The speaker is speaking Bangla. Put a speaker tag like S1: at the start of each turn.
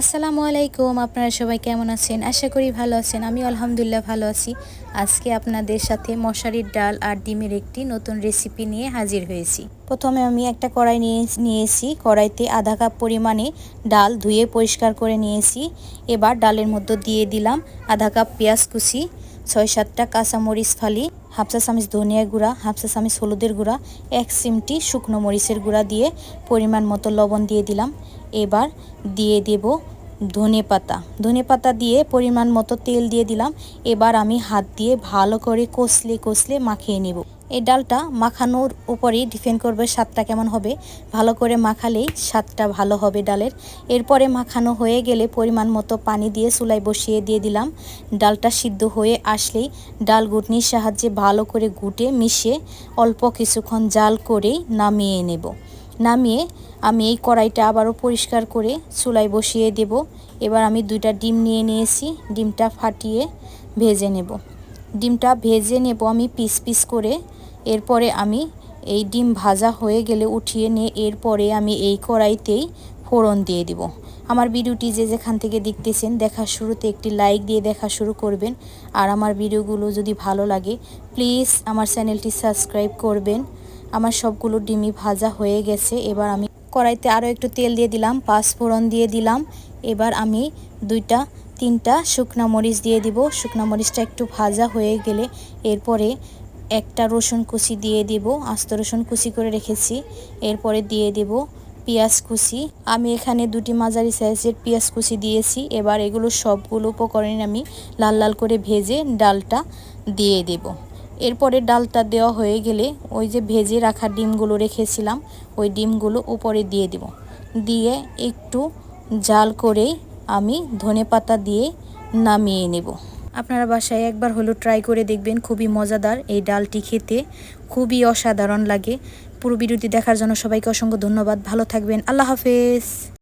S1: আসসালামু আলাইকুম, আপনারা সবাই কেমন আছেন? আশা করি ভালো আছেন আমি আলহামদুলিল্লাহ ভালো আছি। আজকে আপনাদের সাথে মশারির ডাল আর ডিমের একটি নতুন রেসিপি নিয়ে হাজির হয়েছি। প্রথমে আমি একটা কড়াই নিয়ে নিয়েছি, কড়াইতে আধা কাপ পরিমাণে ডাল ধুয়ে পরিষ্কার করে নিয়েছি। এবার ডালের মধ্যে দিয়ে দিলাম আধা কাপ পেঁয়াজ কুচি, ছয় সাতটা কাঁচামরিচ ফালি হাফসা চামিচ ধনিয়া গুঁড়া হাফসা চামিচ হলুদের গুঁড়া, এক চিমটি শুকনো মরিচের গুঁড়া দিয়ে পরিমাণ মতো লবণ দিয়ে দিলাম। এবার দিয়ে দেব ধনে পাতা। ধনে পাতা দিয়ে পরিমাণ মতো তেল দিয়ে দিলাম। এবার আমি হাত দিয়ে ভালো করে কষলে কষলে মাখিয়ে নেব। এই ডালটা মাখানোর উপরেই ডিপেন্ড করবে স্বাদটা কেমন হবে। ভালো করে মাখালেই স্বাদটা ভালো হবে ডালের। এরপরে মাখানো হয়ে গেলে পরিমাণ মতো পানি দিয়ে চুলায় বসিয়ে দিয়ে দিলাম। ডালটা সিদ্ধ হয়ে আসলেই ডাল গুটনির সাহায্যে ভালো করে গুটে মিশিয়ে অল্প কিছুক্ষণ জাল করেই নামিয়ে নেব। নামিয়ে আমি এই কড়াইটা আবারও পরিষ্কার করে চুলায় বসিয়ে দেব। এবার আমি দুইটা ডিম নিয়ে নিয়েছি। ডিমটা ফাটিয়ে ভেজে নেব। ডিমটা ভেজে নেব আমি পিস পিস করে। এরপরে আমি এই ডিম ভাজা হয়ে গেলে উঠিয়ে নিয়ে এরপরে আমি এই কড়াইতেই ফোড়ন দিয়ে দিব। আমার ভিডিওটি যে যেখান থেকে দেখতেছেন, দেখার শুরুতে একটি লাইক দিয়ে দেখা শুরু করবেন। আর আমার ভিডিওগুলো যদি ভালো লাগে, প্লিজ আমার চ্যানেলটি সাবস্ক্রাইব করবেন। আমার সবগুলো ডিমি ভাজা হয়ে গেছে। এবার আমি কড়াইতে আরও একটু তেল দিয়ে দিলাম, পাঁচ ফোড়ন দিয়ে দিলাম। এবার আমি দুইটা, তিনটা শুকনা মরিচ দিয়ে দিব। শুকনা মরিচটা একটু ভাজা হয়ে গেলে এরপরে একটা রসুন কুচি দিয়ে দিব। আস্ত রসুন কুচি করে রেখেছি। এরপরে দিয়ে দেব পেঁয়াজ কুচি। আমি এখানে দুটি মাঝারি সাইজের পেঁয়াজ কুচি দিয়েছি। এবার এগুলো সবগুলো উপকরণ আমি লাল লাল করে ভেজে ডালটা দিয়ে দেব। এরপরে ডালটা দেওয়া হয়ে গেলে ওই যে ভেজে রাখা ডিমগুলো রেখেছিলাম, ওই ডিমগুলো উপরে দিয়ে দেব। দিয়ে একটু জাল করেই আমি ধনে পাতা দিয়ে নামিয়ে নেব। আপনারা বাসায় একবার হলো ট্রাই করে দেখবেন, খুবই মজাদার এই ডালটি খেতে, খুবই অসাধারণ লাগে। পুরো ভিডিওটি দেখার জন্য সবাইকে অসংখ্য ধন্যবাদ। ভালো থাকবেন। আল্লাহ হাফেজ।